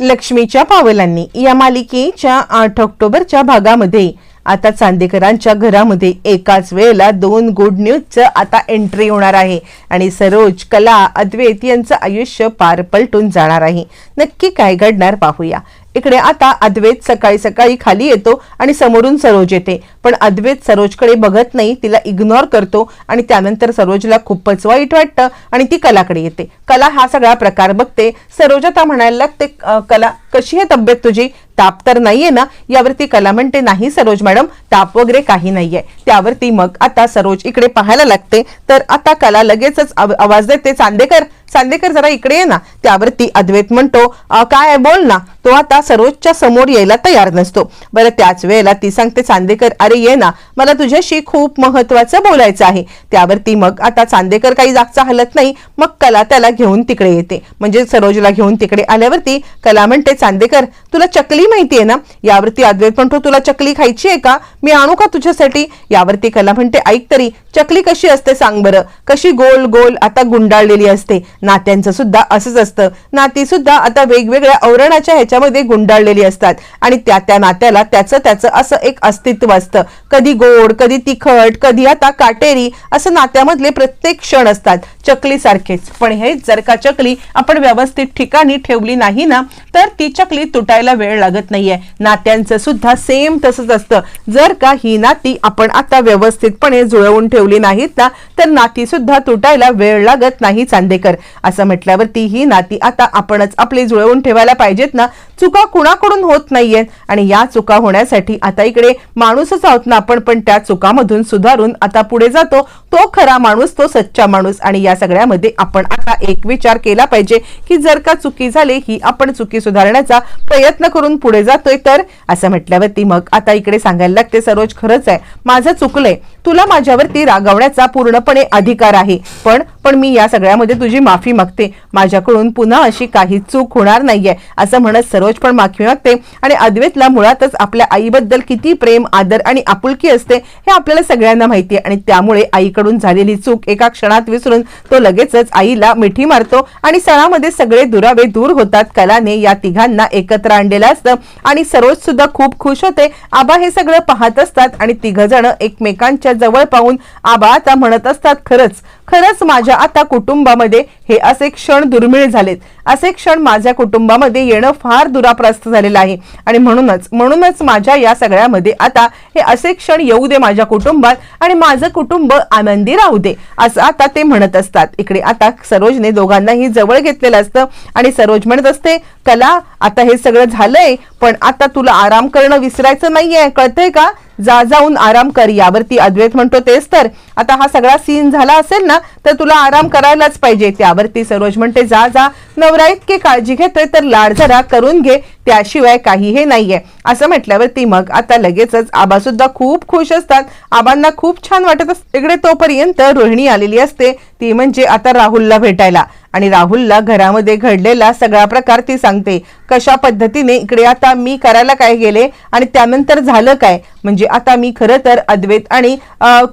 लक्ष्मीच्या पावलांनी या मालिकेच्या आठ ऑक्टोबरच्या भागामध्ये आता चांदेकरांच्या घरामध्ये एकाच वेळेला दोन गुड न्यूजचं आता एंट्री होणार आहे आणि सरोज कला अद्वैत यांचं आयुष्य पार पलटून जाणार आहे. नक्की काय घडणार पाहूया. इकडे आता अद्वैत सकाळी सकाळी खाली येतो आणि समोरून सरोज येते. पण अद्वैत सरोजकडे बघत नाही तिला इग्नोर करतो आणि त्यानंतर सरोजला खूपच वाईट वाटतं आणि ती कलाकडे येते. कला हा सगळा प्रकार बघते. सरोज आता म्हणायला लागते कला कशी आहे तब्येत तुझी? ताप तर नाहीये ना? यावरती कला म्हणते नाही सरोज मॅडम. ताप वगैरे काही नाहीये. त्यावरती मग आता सरोज इकडे पाहायला लागते. तर आता कला लगेचच आवाज देते. चांदेकर चांदेकर जरा इकडे ये ना. त्यावरती अद्वैत म्हणतो काय बोल ना. तो आता सरोजच्या समोर यायला तयार नसतो. बरं त्याच वेळेला ती सांगते चांदेकर अरे ये ना. मला तुझ्याशी खूप महत्वाचं बोलायचं आहे. त्यावरती मग आता चांदेकर काही जागचा हलत नाही. मग कला त्याला घेऊन तिकडे येते. म्हणजे सरोजला घेऊन तिकडे आल्यावरती कला म्हणते चांदेकर तुला चकली माहितीये ना? यावरती अद्वैत म्हणतो तुला चकली खायची आहे का? मी आणू का तुझ्यासाठी? यावरती कला म्हणते ऐक तरी चकली कशी असते सांग बरं. कशी गोल गोल आता गुंडाळलेली असते. नात्यांचं सुद्धा असंच असतं. नाती सुद्धा आता वेगवेगळ्या औरणाच्या ह्याच्यामध्ये गुंडाळलेली असतात. आणि त्या त्या नात्याला त्याचं त्याचं असं एक अस्तित्व असतं. कधी गोड कधी तिखट कधी आता काटेरी असं नात्यामधले प्रत्येक क्षण असतात. चकली सारखेच पण हे जर का चकली आपण व्यवस्थित ठिकाणी ठेवली नाही ना तर ती चकली तुटायला वेळ लागत नाहीये. नात्यांचं सुद्धा सेम तसंच असतं. जर का ही नाती आपण आता व्यवस्थितपणे जुळवून ठेवू ठेवली नाहीत ना तर नाती सुद्धा तुटायला वेळ लागत नाही चांदेकर. असं म्हटल्यावरती ही नाती आता आपणच आपली जुळवून ठेवायला पाहिजेत ना चुका कुणाकडून होत नाहीयेत? आणि या चुका होण्यासाठी आता इकडे माणूसच आहोत ना आपण पण त्या चुकामधून सुधारून आता पुढे जातो. तो खरा माणूस तो सच्चा माणूस. आणि या सगळ्यामध्ये आपण आता एक विचार केला पाहिजे की जर का चुकी झाली ही आपण चुकी सुधारण्याचा प्रयत्न करून पुढे जातोय तर? असं म्हटल्यावरती मग आता इकडे सांगायला लागते सरोज खरंच आहे. माझं चुकलंय. तुला माझ्यावरती रागावण्याचा पूर्णपणे अधिकार आहे. पण पण मी या सगळ्यामध्ये तुझी माफी मागते. माझ्याकडून पुन्हा अशी काही चूक होणार नाहीये असं म्हणत सरोज पण माफी मागते. आणि अद्वैतला मुळातच आपल्या आईबद्दल किती प्रेम आदर आणि आपुलकी असते हे आपल्याला सगळ्यांना माहिती आहे. आणि त्यामुळे आईकडून झालेली चूक एका क्षणात विसरून तो लगेचच आईला मिठी मारतो आणि सणामध्ये सगळे दुरावे दूर होतात. कलाने या तिघांना एकत्र आणलेलं असतं आणि सरोज सुद्धा खूप खुश होते. आबा हे सगळं पाहत असतात आणि तिघ जण एकमेकांच्या जवळ पाहून आबा आता म्हणत असतात खरंच खरंच माझ्या आता कुटुंबामध्ये हे असे क्षण दुर्मिळ झालेत. असे क्षण माझ्या कुटुंबामध्ये येणं फार दुराप्रस्त झालेलं आहे. आणि म्हणूनच म्हणूनच माझ्या या सगळ्यामध्ये आता हे असे क्षण येऊ दे माझ्या कुटुंबात आणि माझं कुटुंब आनंदी राहू दे असं आता ते म्हणत असतात. इकडे आता सरोजने दोघांनाही जवळ घेतलेलं असतं आणि सरोज म्हणत असते कला आता हे सगळं झालंय पण आता तुला आराम करणं विसरायचं नाहीये कळतंय का? जा जाऊन आराम कर यावरती अद्वैत म्हणतो तेच तर. आता हा सगळा सीन झाला असेल ना तर तुला आराम करायलाच पाहिजे. त्यावरती सरोज म्हणते जा जा नवरा इतकी काळजी घेतोय तर लाड जरा करून घे त्याशिवाय काही हे नाहीये. असं म्हटल्यावरती मग आता लगेचच आबा सुद्धा खूप खुश असतात. आबांना खूप छान वाटत असते इकडे तोपर्यंत रोहिणी आलेली असते. ती म्हणजे आता राहुलला भेटायला. आणि राहुलला घरामध्ये घडलेला सगळा प्रकार ती सांगते. कशा पद्धतीने इकडे आता मी करायला काय गेले आणि त्यानंतर झालं काय? म्हणजे आता मी खरं तर अद्वैत आणि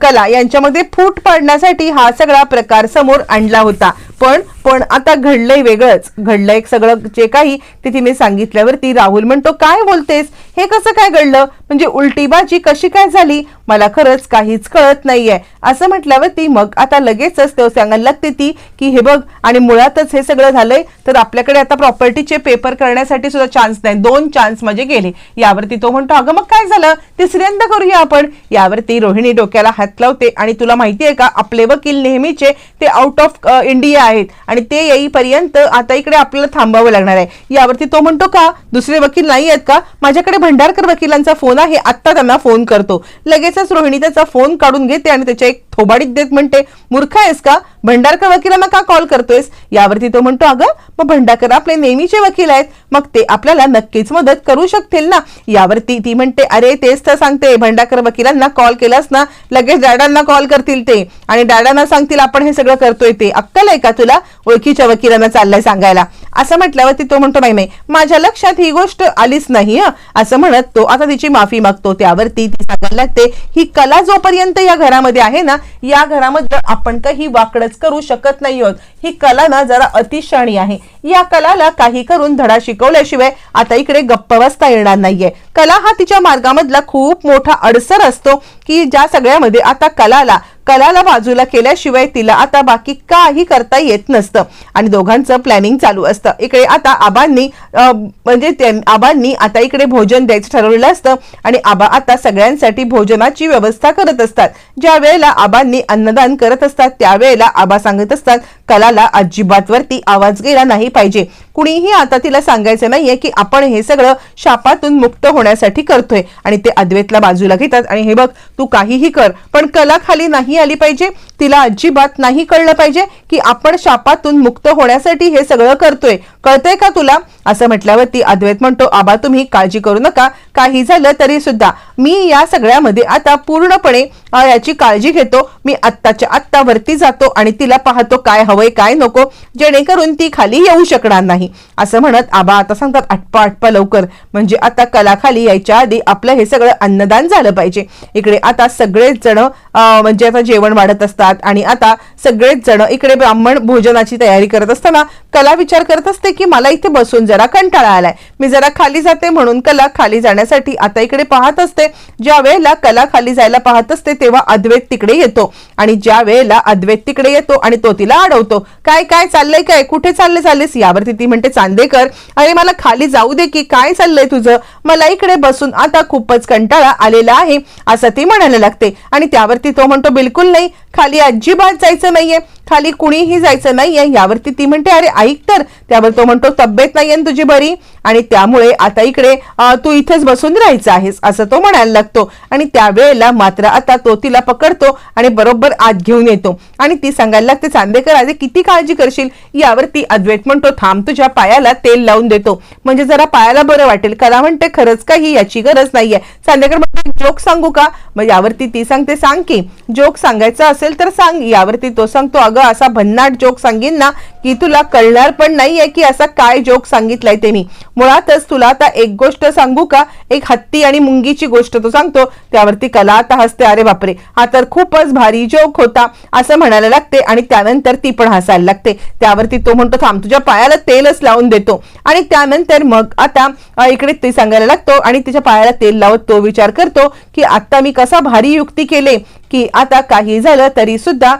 कला यांच्यामध्ये फूट पाडण्यासाठी हा सगळा प्रकार समोर आणला होता. पण पण आता घडलंय वेगळंच. घडलंय सगळं जे काही ते तिने सांगितल्यावरती राहुल म्हणतो काय बोलतेस? हे कसं काय घडलं? म्हणजे उलटी बाजी कशी काय झाली? मला खरंच काहीच कळत नाहीये. असं म्हटल्यावरती मग आता लगेचच तो सांगायला लागते ती की हे बघ आणि मुळातच हे सगळं झालंय तर आपल्याकडे आता प्रॉपर्टीचे पेपर करण्यासाठी सुद्धा चान्स नाही. दोन चान्स म्हणजे गेले. यावरती तो म्हणतो अगं मग काय झालं? तिसऱ्यांदा करूया आपण. यावरती रोहिणी डोक्याला हात लावते आणि तुला माहिती आहे का आपले वकील नेहमीचे ते आउट ऑफ इंडिया आहेत आणि ते येईपर्यंत आता इकडे आपल्याला थांबावं लागणार आहे. यावरती तो म्हणतो का? दुसरे वकील नाही आहेत का? माझ्याकडे भंडारकर वकिलांचा फोन आहे आत्ता त्यांना फोन करतो. लगेचच रोहिणी त्याचा फोन काढून घेते आणि त्याच्या एक थोबाडीत देत म्हणते मूर्ख आहेस का? भंडारकर वकिलांना का कॉल करतोयस? यावरती तो म्हणतो अगं मग भंडारकर आपले नेहमीचे वकील आहेत. मग ते आपल्याला नक्कीच मदत करू शकतील ना? यावरती ती म्हणते अरे तेच तर सांगते. भंडारकर वकिलांना कॉल केलास ना लगेच डॅडांना कॉल करतील ते. आणि डॅडांना सांगतील आपण हे सगळं करतोय ते. अक्कल आहे का तुला? ओळखीच्या वकिलांना चाललंय सांगायला. असं म्हटल्यावरती तो म्हणतो नाही नाही माझ्या लक्षात ही गोष्ट आलीच नाही असं म्हणत तो आता तिची माफी मागतो. त्यावरती ती सांगायला लागते ही कला जोपर्यंत या घरामध्ये आहे ना या घरामध्ये आपण काही वाकडच करू शकत नाही आहोत ही कला ना जरा अतिशाणी आहे. या कलाला काही करून धडा शिकवल्याशिवाय आता इकडे गप्प बसता येणार नाहीये. कला हा तिच्या मार्गामधला खूप मोठा अडसर असतो की ज्या सगळ्यामध्ये आता कलाला कलाला बाजूला केल्याशिवाय तिला आता बाकी काही करता येत नसतं. आणि दोघांचं प्लॅनिंग चालू असतं. इकडे आता आबांनी म्हणजे आबांनी आता इकडे भोजन द्यायचं ठरवलेलं असतं. आणि आबा आता सगळ्यांसाठी भोजनाची व्यवस्था करत असतात. ज्या वेळेला आबांनी अन्नदान करत असतात त्यावेळेला आबा सांगत असतात कलाला अजिबातवरती आवाज गेला नाही पाहिजे. कुणीही आता तिला सांगायचं नाहीये की आपण हे सगळं शापातून मुक्त होण्यासाठी करतोय. आणि ते अद्वैतला बाजूला घेतात आणि हे बघ तू काहीही कर पण कला खाली नाही आली पाहिजे. तिला अजिबात नाही कळलं पाहिजे की आपण शापातून मुक्त होण्यासाठी हे सगळं करतोय. कळतंय का तुला? असं म्हटल्यावरती अद्वैत म्हणतो आबा तुम्ही काळजी करू नका. काही झालं तरी सुद्धा मी या सगळ्यामध्ये आता पूर्णपणे याची काळजी घेतो. मी आत्ताच्या आत्ता वरती जातो आणि तिला पाहतो काय हवंय काय नको. जेणेकरून ती खाली येऊ शकणार नाही. असं म्हणत आबा आता सांगतात आटपा आटपा लवकर. म्हणजे आता कला खाली यायच्या आधी आपलं हे सगळं अन्नदान झालं पाहिजे. इकडे आता सगळेच जण म्हणजे आता जेवण वाढत असतात आणि आता सगळेच जण इकडे ब्राह्मण भोजनाची तयारी करत असताना कला विचार करत असते की मला इथे बसून जरा कंटाळा आलाय. मी जरा खाली जाते म्हणून कला खाली जाण्यासाठी आता इकडे पाहत असते. ज्या वेळेला कला खाली जायला पाहत असते तेव्हा अद्वैत तिकडे येतो आणि ज्या वेळेला अद्वैत तिकडे येतो आणि तो तिला अडवतो. काय काय चाललंय काय कुठे चालले चाललेस? यावरती ती म्हणते चांदेकर अरे मला खाली जाऊ दे की काय चाललंय तुझं? मला इकडे बसून आता खूपच कंटाळा आलेला आहे असं ती म्हणायला लागते. आणि त्यावरती तो म्हणतो बिलकुल नाही. खाली अजिबात जायचं नाहीये. खाली कुणीही जायचं नाहीये. यावरती ती म्हणते अरे ऐक तर. त्यावर तो म्हणतो तब्येत नाहीये तुझी बरी? आणि त्यामुळे आता इकडे तू इथेच बसून राहायचं आहेस असं तो म्हणायला लागतो. आणि त्यावेळेला मात्र आता तो तिला पकडतो आणि बरोबर आत घेऊन येतो. आणि ती सांगायला लागते चांदेकर आधी किती काळजी करशील? यावरती अद्वैत म्हणतो थांब तुझ्या पायाला तेल लावून देतो. म्हणजे जरा पायाला बरं वाटेल. कला म्हणते खरंच काही याची गरज नाहीये. चांदेकर म्हणते जोक सांगू का? मग यावरती ती सांगते सांग की जोक सांगायचा असेल तर सांग. यावरती तो सांगतो अगं असा भन्नाट जोक सांगेन ना की तुला कळणार पण नाहीये की असा काय जोक सांगितलाय ते मी मुळातच तुला आता एक गोष्ट सांगू का? एक हत्ती आणि मुंगीची गोष्ट तो सांगतो. त्यावरती कला आता हसते. अरे बापरे! हा तर खूपच भारी जोक होता असं म्हणायला लागते आणि त्यानंतर ती पण हसायला लागते. त्यावरती तो म्हणतो थांब तुझ्या पायाला तेलच लावून देतो. आणि त्यानंतर मग आता इकडे ते सांगायला लागतो आणि तिच्या पायाला तेल लावत तो विचार करतो की आता मी कसा भारी युक्ती केले की आता काही झालं तरी सुद्धा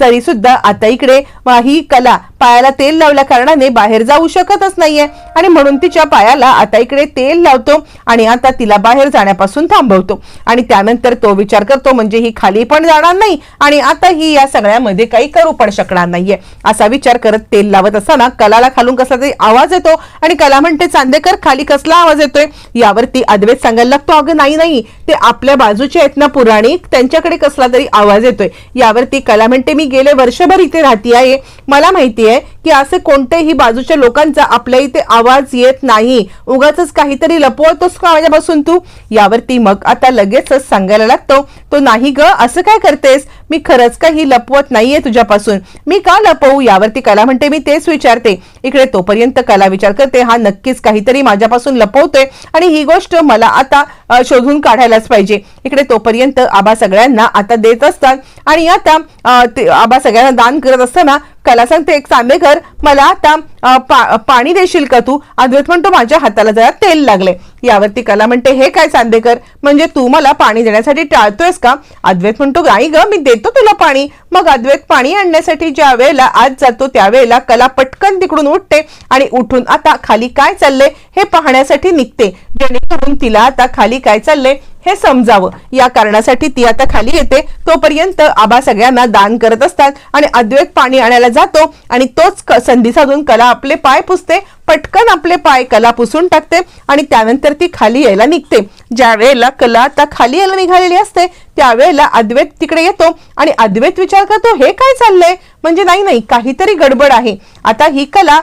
तरी सुद्धा आता इकडे ही कला पायाला तेल लावल्या कारणाने बाहेर जाऊ शकतच नाहीये. आणि म्हणून तिच्या पायाला आता इकडे तेल लावतो आणि आता तिला बाहेर जाण्यापासून थांबवतो. आणि त्यानंतर तो विचार करतो म्हणजे ही खाली पण जाणार नाही आणि आता ही या सगळ्यामध्ये काही करू पण शकणार नाहीये. असा विचार करत तेल लावत असताना कलाला खालून कसला तरी आवाज येतो आणि कला म्हणते चांदेकर खाली कसला आवाज येतोय? यावरती अद्वैत सांगायला लागतो अगं नाही नाही ते आपल्या बाजूचे आहेत ना पुराणिक त्यांच्याकडे कसला तरी आवाज येतोय. यावरती कला म्हणते मी गेले वर्षभर इथे राहती आहे मला माहिती आहे की असे कोणतेही बाजूच्या लोकांचा आपल्या इथे आवाज येत नाही. उगाच काहीतरी लपवतोस का माझ्यापासून तू? यावरती मग आता लगेचच सांगायला लागतो तो नाही ग असं काय करतेस? मी खरंच काही लपवत नाहीये तुझ्यापासून. मी का लपवू? यावरती कला म्हणते मी तेच विचारते. इकडे तोपर्यंत कला विचार करते. हा नक्कीच काहीतरी माझ्यापासून लपवतोय आणि ही गोष्ट मला आता शोधून काढायलाच पाहिजे. इकडे तोपर्यंत आबा सगळ्यांना आता देत असतात आणि आता आबा सगळ्यांना दान करत असताना कला सांगते एक तर मला आता पा- पाणी देशील का तू? अद्वैत म्हणतो माझ्या हाताला जरा तेल लागले यावरती कला म्हणते हे काय चांदेकर? म्हणजे तू मला पाणी देण्यासाठी टाळतोयस का? अद्वैत म्हणतो नाही ग मी देतो तुला पाणी. मग अद्वैत पाणी आणण्यासाठी ज्या वेळेला आज जातो त्यावेळेला कला पटकन तिकडून उठते आणि उठून आता खाली काय चाललंय हे पाहण्यासाठी निघते. जेणेकरून तिला आता खाली काय चाललंय हे समजावं. या कारणासाठी ती आता खाली येते. तोपर्यंत आबा सगळ्यांना दान करत असतात आणि अद्वैत पाणी आणायला जातो आणि तोच क- संधी साधून कला आपले पाय पुसते. पटकन आपले पाय कला पुसून टाकते आणि त्यानंतर ती खाली यायला निघते. ज्या वेळेला कला आता खाली यायला निघालेली असते त्यावेळेला अद्वैत तिकडे येतो आणि अद्वैत विचार करतो हे काय चाललंय? म्हणजे नाही नाही काहीतरी गडबड आहे. आता ही कला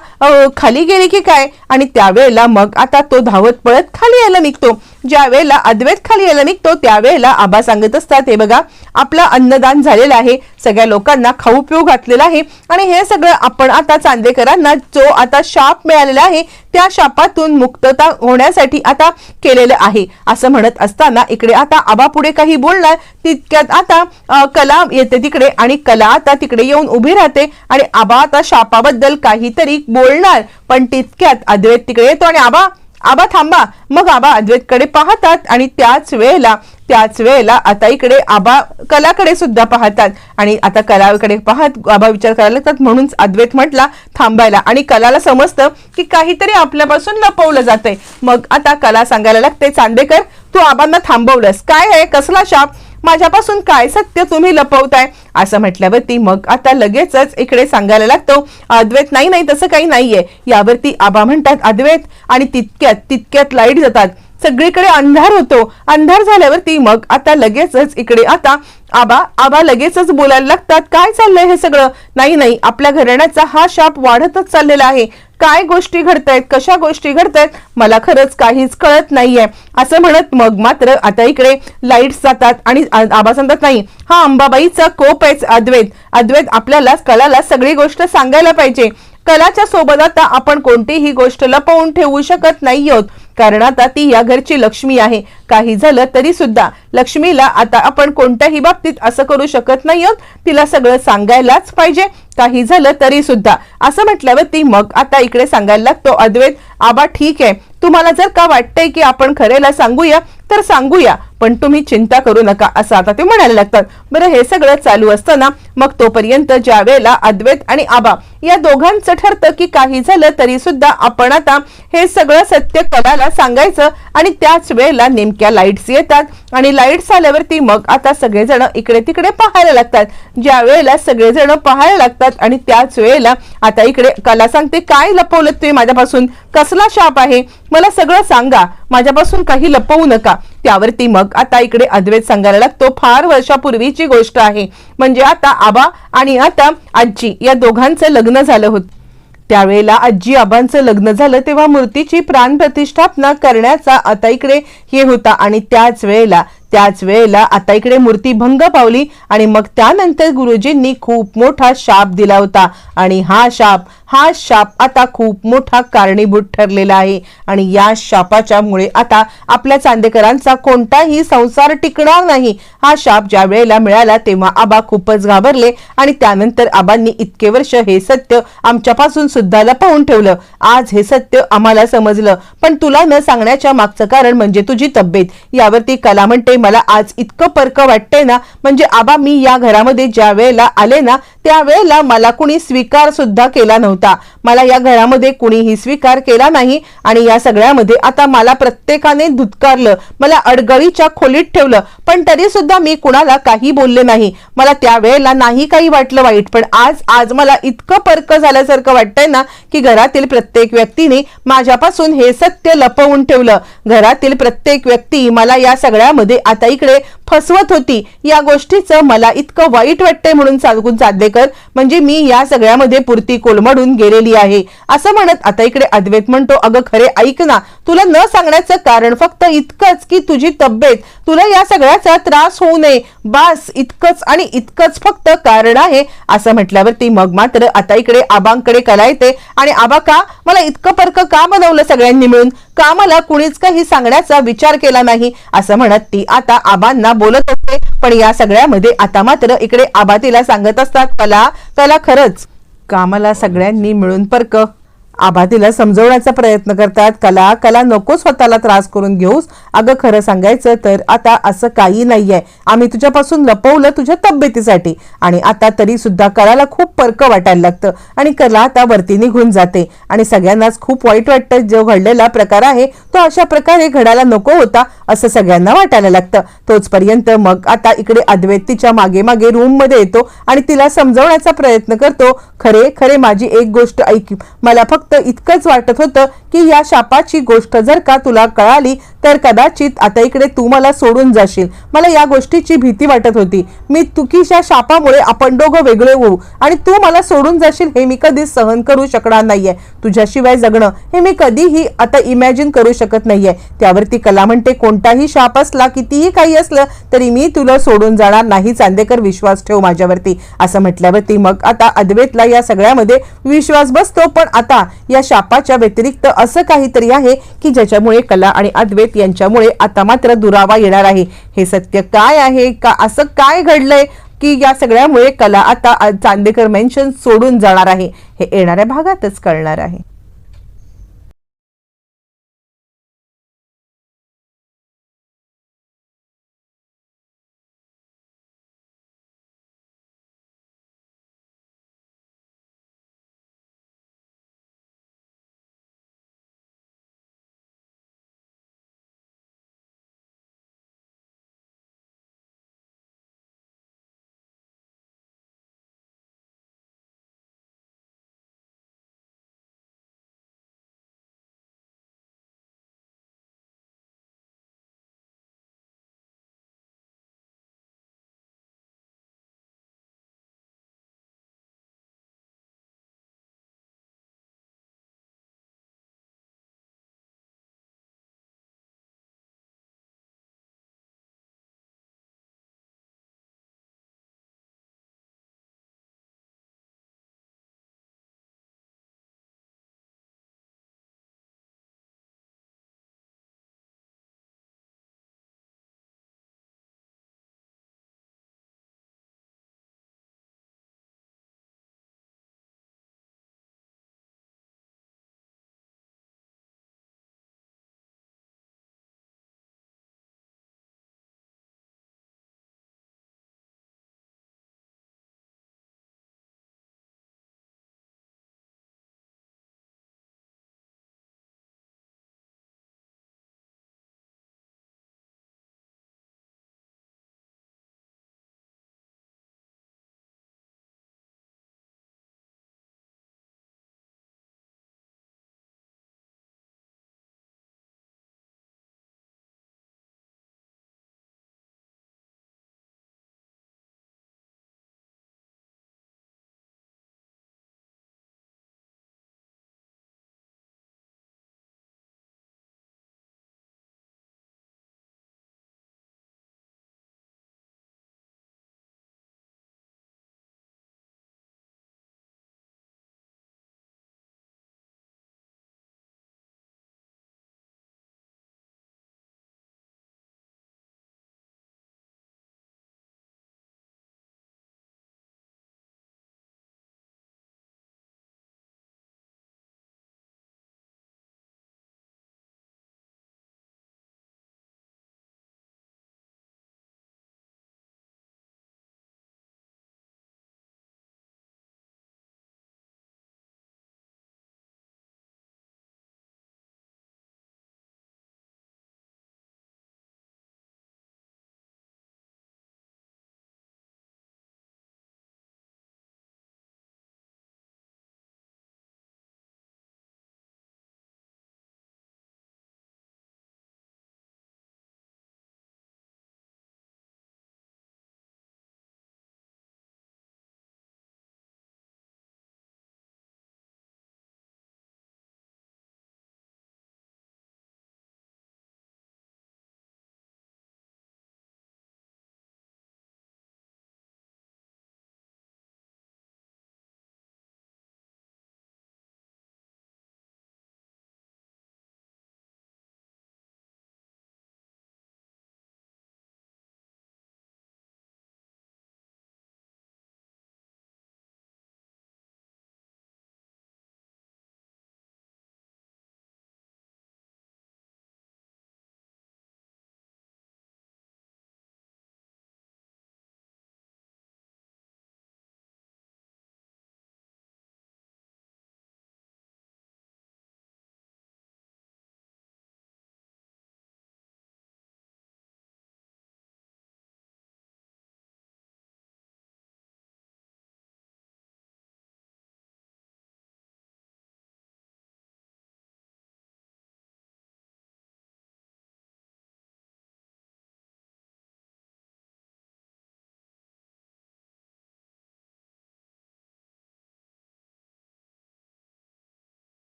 खाली गेली की काय? आणि त्यावेळेला मग आता तो धावत पळत खाली यायला निघतो. ज्या वेळेला अद्वैत खाली यायला निघतो त्यावेळेला आबा सांगत असतात हे बघा आपलं अन्नदान झालेलं आहे सगळ्या लोकांना खाऊ पिऊ घातलेला आहे आणि हे सगळं आपण आता चांदेकरांना जो आता शाप मिळालेला आहे त्या शापातून मुक्तता होण्यासाठी आता केलेलं आहे. असं म्हणत असताना इकडे आता आबा पुढे काही बोलणार तितक्यात आता कला येते तिकडे आणि कला आता तिकडे येऊन उभी राहते आणि आबा आता शापाबद्दल काहीतरी बोलणार. पण तितक्यात अद्वैत तिकडे येतो आणि आबा आबा थांबा. मग आबा अद्वैतकडे पाहतात आणि त्याच वेळेला त्याच वेळेला आता इकडे आबा कलाकडे सुद्धा पाहतात. आणि आता कलाकडे पाहत आबा विचार करायला लागतात म्हणून अद्वैत म्हटला थांबायला. आणि कलाला समजतं की काहीतरी आपल्यापासून लपवलं जातंय. मग आता कला सांगायला लागते चांदेकर तू आबांना थांबवलंस. काय आहे? कसला शाप? माझ्यापासून काय सत्य तुम्ही लपवताय? असं म्हटल्यावरती मग आता लगेचच इकडे सांगायला लागतो अद्वैत नाही नाही तसं काही नाहीये. यावरती आबा म्हणतात अद्वैत. आणि तितक्यात तितक्यात लाइट जातात. सगळीकडे अंधार होतो. अंधार झाल्यावरती मग आता लगेचच इकडे आता आबा आबा लगेचच बोलायला लागतात काय चाललंय हे सगळं? नाही नाही आपल्या घराण्याचा हा शाप वाढतच चाललेला आहे. काय गोष्टी घडतायत कशा गोष्टी घडतायत मला खरंच काहीच कळत नाहीये. असं म्हणत मग मात्र आता इकडे लाईट्स जातात आणि आबा सांगतात नाही हा अंबाबाईचा कोप आहे अद्वैत. अद्वैत आपल्याला कलाला सगळी गोष्ट सांगायला पाहिजे. कलाच्या सोबत आता आपण कोणतीही गोष्ट लपवून ठेवू शकत नाही आहोत. कारण आता ती या घरची लक्ष्मी आहे. काही झालं तरी सुद्धा लक्ष्मीला आता आपण कोणत्याही बाबतीत असं करू शकत नाही आहोत. तिला सगळं सांगायलाच पाहिजे. काही झालं तरी सुद्धा. असं म्हटल्यावर ती मग आता इकडे सांगायला लागतो अद्वैत आबा ठीक आहे. तुम्हाला जर का वाटतंय की आपण खरेला सांगूया तर सांगूया. पण तुम्ही चिंता करू नका असं आता ते म्हणायला लागतात. बरं हे सगळं चालू असताना मग तोपर्यंत ज्या वेळेला अद्वैत आणि आबा या दोघांचं ठरतं की काही झालं तरी सुद्धा आपण आता हे सगळं सत्य कलाला सांगायचं आणि त्याच वेळेला नेमक्या लाईट्स येतात. आणि लाईट्स आल्यावरती मग आता सगळेजण इकडे तिकडे पाहायला लागतात. ज्या वेळेला सगळेजण पाहायला लागतात आणि त्याच वेळेला आता इकडे कला सांगते काय लपवलं तुम्ही माझ्यापासून? कसला शाप आहे? मला सगळं सांगा. माझ्यापासून काही लपवू नका. त्यावरती मग आता इकडे अद्वैत सांगायला लागतो फार वर्षापूर्वीची गोष्ट आहे म्हणजे आता आबा आणि आता आजी या दोघांचं लग्न झालं होतं. त्यावेळेला आजी आबांचं लग्न झालं तेव्हा मूर्तीची प्राण प्रतिष्ठापना करण्याचा आता इकडे हे होता आणि त्याच वेळेला त्याच वेळेला आता इकडे मूर्ती भंग पावली आणि मग त्यानंतर गुरुजींनी खूप मोठा शाप दिला होता आणि हा शाप हा शाप आता खूप मोठा कारणीभूत ठरलेला आहे. आणि या शापाच्या मुळे आता आपल्या चांदेकरांचा कोणताही संसार टिकणार नाही. हा शाप ज्या वेळेला मिळाला तेव्हा आबा खूपच घाबरले आणि त्यानंतर आबांनी इतके वर्ष हे सत्य आमच्यापासून सुद्धा लपवून ठेवलं. आज हे सत्य आम्हाला समजलं. पण तुला न सांगण्याच्या मागचं कारण म्हणजे तुझी तब्येत. यावरती कला म्हणते मला आज इतकं परक वाटतंय ना म्हणजे आबा मी या घरामध्ये ज्या वेळेला आले ना त्यावेळेला मला कुणी स्वीकार सुद्धा केला नव्हता. मला या घरामध्ये कुणीही स्वीकार केला नाही आणि या सगळ्यामध्ये आता मला प्रत्येकाने धुतकारलं. मला अडगळीच्या खोलीत ठेवलं. पण तरी सुद्धा मी कुणाला काही बोलले नाही. मला त्यावेळेला नाही काही वाटलं वाईट. पण आज आज मला इतकं परक झाल्यासारखं वाटतंय ना की घरातील प्रत्येक व्यक्तीने माझ्यापासून हे सत्य लपवून ठेवलं. घरातील प्रत्येक व्यक्ती मला या सगळ्यामध्ये आता इकडे फसवत होती. या गोष्टीचं मला इतकं वाईट वाटतंय म्हणून सांगून चांदेकर म्हणजे मी या सगळ्यामध्ये पुरती कोलमडून गेलेली आहे. असं म्हणत आता इकडे अद्वैत म्हणतो अगं खरे ऐक ना तुला न सांगण्याचं कारण फक्त इतकंच की तुझी तब्येत तुला या सगळ्याचा त्रास होऊ नये. बास इतकंच आणि इतकंच फक्त कारण आहे असं म्हटल्यावरती मग मात्र आता इकडे आबांकडे कला येते. आणि आबा का? मला इतकं परक का बनवलं सगळ्यांनी मिळून? का मला कुणीच काही सांगण्याचा विचार केला नाही? असं म्हणत ती आता आबांना बोलत असते. पण या सगळ्यामध्ये आता मात्र इकडे आबा तिला सांगत असतात कला कला खरंच कामाला सगळ्यांनी मिळून परक. आभातीला तिला समजवण्याचा प्रयत्न करतात. कला कला नको स्वतःला त्रास करून घेऊस. अगं खरं सांगायचं तर आता असं काही नाहीये. आम्ही तुझ्यापासून लपवलं तुझ्या तब्येतीसाठी. आणि आता तरी सुद्धा कलाला खूप परक वाटायला लागतं. आणि कला आता वरती निघून जाते. आणि सगळ्यांनाच खूप वाईट वाटतं. जो घडलेला प्रकार आहे तो अशा प्रकारे घडायला नको होता असं सगळ्यांना वाटायला लागतं. तोचपर्यंत मग आता इकडे अद्वैत तिच्यामागे मागे रूममध्ये येतो. आणि तिला समजवण्याचा प्रयत्न करतो. खरे खरे माझी एक गोष्ट ऐक. मला फक्त इतकंच वाटत होतं की या शापाची गोष्ट जर का तुला कळाली तर कदाचित आता इकडे तू मला सोडून जाशील. मला या गोष्टीची भीती वाटत होती. मी तुकीच्या शापामुळे आपण दोघं वेगळे होऊ. आणि तू मला सोडून जाशील हे मी कधीच सहन करू शकणार नाहीये. तुझ्याशिवाय जगणं हे मी कधीही आता इमॅजिन करू शकत नाहीये. त्यावरती कला म्हणते कोणताही शाप असला कितीही काही असलं तरी मी तुला सोडून जाणार नाही. चांदेकर विश्वास ठेव माझ्यावरती. असं म्हटल्यावरती मग आता अद्वैतला या सगळ्यामध्ये विश्वास बसतो. पण आता या शापाच्या व्यतिरिक्त असं काहीतरी आहे की ज्याच्यामुळे कला आणि अद्वैत यांच्यामुळे आता मात्र दुरावा येणार आहे. हे सत्य काय आहे? का असं काय घडलंय? की या सगळ्यामुळे कला आता चांदेकर मेन्शन सोडून जाणार आहे. हे येणाऱ्या भागातच कळणार आहे.